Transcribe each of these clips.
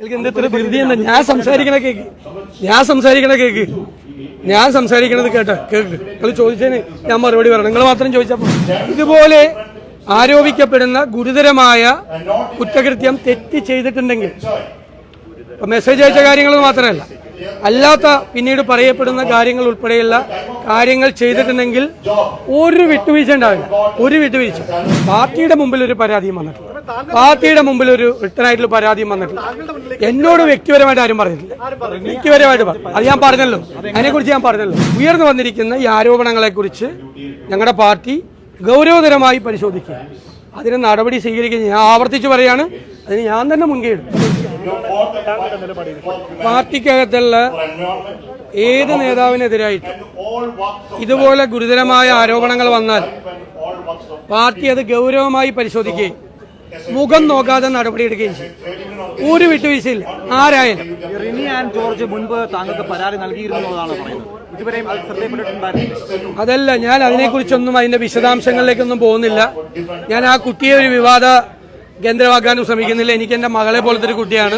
ഞാൻ സംസാരിക്കണ കേക്ക്. ഞാൻ സംസാരിക്കണ കേക്ക്. ഞാൻ സംസാരിക്കണത് കേട്ട. കേക്ക്. നിങ്ങൾ ചോദിച്ചതിന് ഞാൻ മറുപടി പറയണം. നിങ്ങൾ മാത്രം ചോദിച്ചപ്പോൾ ഇതുപോലെ ആരോപിക്കപ്പെടുന്ന ഗുരുതരമായ കുറ്റകൃത്യം തെറ്റ് ചെയ്തിട്ടുണ്ടെങ്കിൽ മെസ്സേജ് അയച്ച കാര്യങ്ങൾ മാത്രമല്ല അല്ലാത്ത പിന്നീട് പറയപ്പെടുന്ന കാര്യങ്ങൾ ഉൾപ്പെടെയുള്ള കാര്യങ്ങൾ ചെയ്തിട്ടുണ്ടെങ്കിൽ ഒരു വിട്ടുവീഴ്ച ഉണ്ടാവില്ല. ഒരു വിട്ടുവീഴ്ച. പാർട്ടിയുടെ മുമ്പിൽ ഒരു പരാതിയും വന്നിട്ടില്ല. പാർട്ടിയുടെ മുമ്പിൽ ഒരു റിട്ടേൺ ആയിട്ടുള്ള പരാതിയും വന്നിട്ടില്ല. എന്നോട് വ്യക്തിപരമായിട്ട് ആരും പറഞ്ഞിട്ടില്ല. വ്യക്തിപരമായിട്ട് അത് ഞാൻ പറഞ്ഞല്ലോ. അതിനെക്കുറിച്ച് ഞാൻ പറഞ്ഞല്ലോ. ഉയർന്നു വന്നിരിക്കുന്ന ഈ ആരോപണങ്ങളെ കുറിച്ച് ഞങ്ങളുടെ പാർട്ടി ഗൗരവതരമായി പരിശോധിക്കുക. അതിന് നടപടി സ്വീകരിക്കുക ഞാൻ ആവർത്തിച്ചു പറയാണ്. അതിന് ഞാൻ തന്നെ മുൻകൈ പാർട്ടിക്കകത്തുള്ള ഏത് നേതാവിനെതിരായിട്ട് ഇതുപോലെ ഗുരുതരമായ ആരോപണങ്ങൾ വന്നാൽ പാർട്ടി അത് ഗൗരവമായി പരിശോധിക്കുകയും മുഖം നോക്കാതെ നടപടിയെടുക്കുകയും ചെയ്യും. ഒരു വിട്ടുവീഴ്ചയില്ല. ആരായാലും. റിനി ആൻഡ് ജോർജ് മുൻപ് താങ്കൾക്ക് പരാതി നൽകിയിരുന്നതാണ് പറയുന്നത്. അതല്ല ഞാൻ അതിനെക്കുറിച്ചൊന്നും അതിന്റെ വിശദാംശങ്ങളിലേക്കൊന്നും പോകുന്നില്ല. ഞാൻ ആ കുട്ടിയെ ഒരു വിവാദ കേന്ദ്രമാക്കാനും ശ്രമിക്കുന്നില്ല. എനിക്ക് എന്റെ മകളെ പോലത്തെ ഒരു കുട്ടിയാണ്.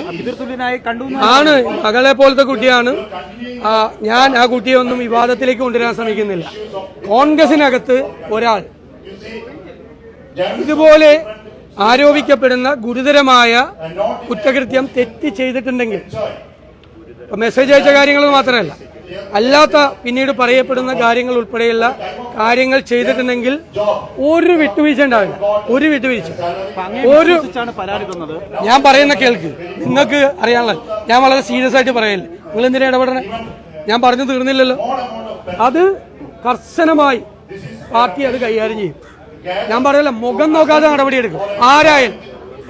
ആണ്. മകളെ പോലത്തെ കുട്ടിയാണ്. ഞാൻ ആ കുട്ടിയെ ഒന്നും വിവാദത്തിലേക്ക് കൊണ്ടുവരാൻ ശ്രമിക്കുന്നില്ല. കോൺഗ്രസിനകത്ത് ഒരാൾ. ഇതുപോലെ ആരോപിക്കപ്പെടുന്ന ഗുരുതരമായ കുറ്റകൃത്യം തെറ്റ് ചെയ്തിട്ടുണ്ടെങ്കിൽ മെസ്സേജ് അയച്ച കാര്യങ്ങൾ മാത്രമല്ല അല്ലാത്ത പിന്നീട് പറയപ്പെടുന്ന കാര്യങ്ങൾ ഉൾപ്പെടെയുള്ള കാര്യങ്ങൾ ചെയ്തിട്ടുണ്ടെങ്കിൽ ഒരു വിട്ടുവീഴ്ച ഉണ്ടാവില്ല ഒരു വിട്ടുവീഴ്ച. ഒരു ഞാൻ പറയുന്ന കേൾക്ക്. നിങ്ങൾക്ക് അറിയാനുള്ള ഞാൻ വളരെ സീരിയസ് ആയിട്ട് പറയല്ലേ നിങ്ങൾ എന്തിനാ ഇടപെടണേ? ഞാൻ പറഞ്ഞു തീർന്നില്ലല്ലോ. അത് കർശനമായി പാർട്ടി അത് കൈകാര്യം ചെയ്യും. ഞാൻ പറയല്ല മുഖം നോക്കാതെ നടപടിയെടുക്കും ആരായാലും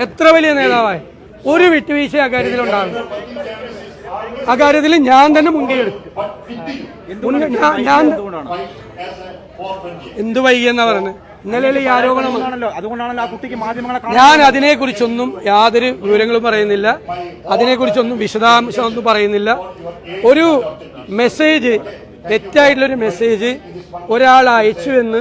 എത്ര വലിയ നേതാവായ? ഒരു വിട്ടുവീഴ്ച അക്കാര്യത്തിൽ ഉണ്ടാകും അക്കാര്യത്തിൽ ഞാൻ തന്നെ മുൻകൈ എടുക്കും. ഞാൻ- എന്ത് വൈകിയെന്നാ പറഞ്ഞത് ഇന്നലെ ഈ ആരോപണം അതുകൊണ്ടാണല്ലോ അതുകൊണ്ടാണല്ലോ ആ കുട്ടിക്ക് മാധ്യമങ്ങളെ കാണാൻ ഞാൻ അതിനെക്കുറിച്ചൊന്നും യാതൊരു വിവരങ്ങളും പറയുന്നില്ല. അതിനെക്കുറിച്ചൊന്നും വിശദാംശം ഒന്നും പറയുന്നില്ല. ഒരു മെസ്സേജ് തെറ്റായിട്ടുള്ളൊരു മെസ്സേജ് ഒരാൾ അയച്ചു എന്ന്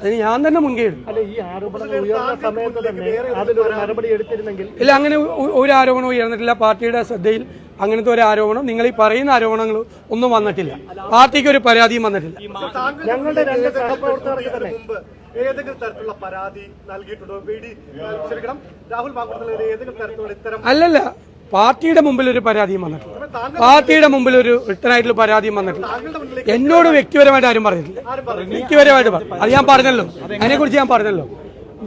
അതിന് ഞാൻ തന്നെ മുൻകൈ ഇല്ല അങ്ങനെ ഒരു ആരോപണവും ഉയർന്നിട്ടില്ല. പാർട്ടിയുടെ ശ്രദ്ധയിൽ അങ്ങനത്തെ ഒരു ആരോപണം നിങ്ങൾ ഈ പറയുന്ന ആരോപണങ്ങൾ ഒന്നും വന്നിട്ടില്ല. പാർട്ടിക്ക് ഒരു പരാതിയും വന്നിട്ടില്ല. ഞങ്ങളുടെ രണ്ട് സഹപ്രവർത്തകർക്ക് തന്നെ മുമ്പ് ഏതെങ്കിലും തരത്തിലുള്ള പരാതി നൽകിയിട്ടുണ്ടോ? വി ഡി ക്ഷമിക്കണം രാഹുൽ മാങ്കുളത്തിനെതിരെ ഏതെങ്കിലും തരത്തിലുള്ള ഇത്തരം അല്ലല്ല. പാർട്ടിയുടെ മുമ്പിൽ ഒരു പരാതിയും വന്നിട്ടില്ല. പാർട്ടിയുടെ മുമ്പിൽ ഒരു റിട്ടേൺ ആയിട്ടുള്ള പരാതിയും വന്നിട്ടില്ല. എന്നോട് വ്യക്തിപരമായിട്ട് ആരും പറഞ്ഞിട്ടില്ല. വ്യക്തിപരമായിട്ട് പറഞ്ഞു അത് ഞാൻ പറഞ്ഞല്ലോ. അതിനെക്കുറിച്ച് ഞാൻ പറഞ്ഞല്ലോ.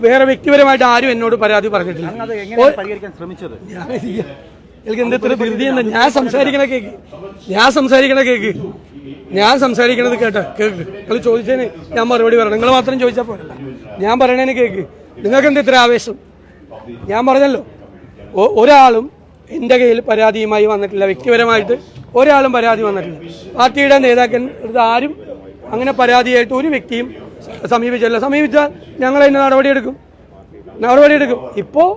വേറെ വ്യക്തിപരമായിട്ട് ആരും എന്നോട് പരാതി പറഞ്ഞിട്ടില്ല. എനിക്ക് എന്താ ഇത്ര ധൃതി എന്താ ഞാൻ സംസാരിക്കണ കേക്ക്. ഞാൻ സംസാരിക്കണ കേക്ക്. ഞാൻ സംസാരിക്കണത് കേട്ടോ കേക്ക്. നിങ്ങൾ ചോദിച്ചതിന് ഞാൻ മറുപടി പറയണം. നിങ്ങൾ മാത്രം ചോദിച്ചാൽ പോരാ. ഞാൻ പറയണേന് കേക്ക്. നിങ്ങൾക്ക് എന്താ ഇത്ര ആവേശം? ഞാൻ പറഞ്ഞല്ലോ. ഒരാളും എന്റെ കയ്യിൽ പരാതിയുമായി വന്നിട്ടില്ല. വ്യക്തിപരമായിട്ട് ഒരാളും പരാതി വന്നിട്ടില്ല. പാർട്ടിയുടെ അടുത്ത് ആരും അങ്ങനെ പരാതിയായിട്ട് ഒരു വ്യക്തിയും സമീപിച്ചല്ല സമീപിച്ചാൽ ഞങ്ങൾ അതിന് നടപടിയെടുക്കും. നടപടിയെടുക്കും. ഇപ്പോൾ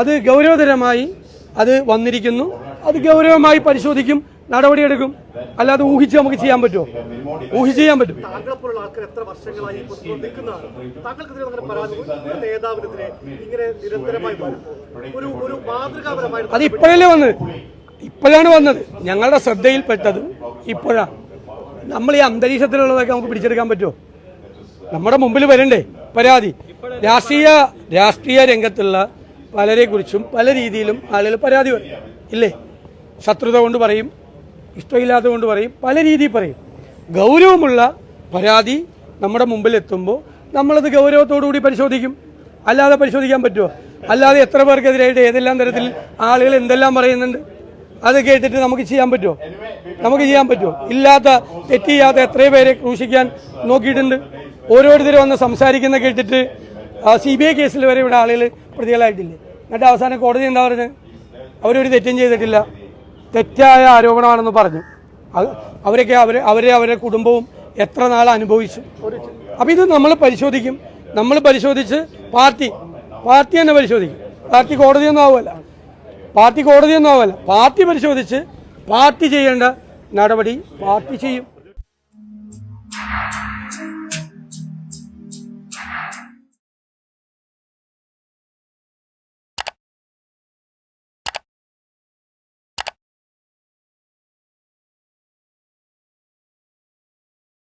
അത് ഗൗരവതരമായി അത് വന്നിരിക്കുന്നു. അത് ഗൗരവമായി പരിശോധിക്കും നടപടിയെടുക്കും. അല്ലാതെ ഊഹിച്ച് നമുക്ക് ചെയ്യാൻ പറ്റുമോ? ഊഹിച്ച് ചെയ്യാൻ പറ്റും. ഒരു ഒരു അത് ഇപ്പോഴല്ലേ വന്നത് ഇപ്പോഴാണ് വന്നത്. ഞങ്ങളുടെ ശ്രദ്ധയിൽപ്പെട്ടത് ഇപ്പോഴാണ് നമ്മൾ ഈ അന്തരീക്ഷത്തിലുള്ളതൊക്കെ നമുക്ക് പിടിച്ചെടുക്കാൻ പറ്റുമോ? നമ്മുടെ മുമ്പിൽ വരണ്ടേ? പരാതി. രാഷ്ട്രീയ രാഷ്ട്രീയ രംഗത്തുള്ള പലരെ കുറിച്ചും പല രീതിയിലും ആളുകൾ പരാതി പറയും. ഇല്ലേ? ശത്രുത കൊണ്ട് പറയും ഇഷ്ടമില്ലാത്ത കൊണ്ട് പറയും പല രീതിയിൽ പറയും. ഗൗരവമുള്ള പരാതി നമ്മുടെ മുമ്പിൽ എത്തുമ്പോൾ നമ്മളത് ഗൗരവത്തോടു കൂടി പരിശോധിക്കും. അല്ലാതെ പരിശോധിക്കാൻ പറ്റുമോ? അല്ലാതെ എത്ര പേർക്കെതിരായിട്ട് ഏതെല്ലാം തരത്തിൽ ആളുകൾ എന്തെല്ലാം പറയുന്നുണ്ട്? അത് കേട്ടിട്ട് നമുക്ക് ചെയ്യാൻ പറ്റുമോ? നമുക്ക് ചെയ്യാൻ പറ്റുമോ? ഇല്ലാത്ത തെറ്റ് ചെയ്യാത്ത എത്രയോ പേരെ ക്രൂശിക്കാൻ നോക്കിയിട്ടുണ്ട്. ഓരോരുത്തരും വന്ന് സംസാരിക്കുന്ന കേട്ടിട്ട് സി ബി ഐ കേസിൽ വരെ ഇവിടെ ആളുകൾ പ്രതികളായിട്ടില്ലേ? എന്നിട്ട് അവസാനം കോടതി എന്താ പറഞ്ഞത് അവരൊരു തെറ്റും ചെയ്തിട്ടില്ല. തെറ്റായ ആരോപണമാണെന്ന് പറഞ്ഞു. അവരൊക്കെ അവർ അവരെ അവരുടെ കുടുംബവും എത്ര നാൾ അനുഭവിച്ചു? അപ്പം ഇത് നമ്മൾ പരിശോധിക്കും. നമ്മൾ പരിശോധിച്ച് പാർട്ടി പാർട്ടി തന്നെ പരിശോധിക്കും. പാർട്ടി കോടതിയൊന്നും ആവുമല്ല പാർട്ടി കോടതിയൊന്നും ആവുമല്ല പാർട്ടി പരിശോധിച്ച് പാർട്ടി ചെയ്യേണ്ട നടപടി പാർട്ടി ചെയ്യും.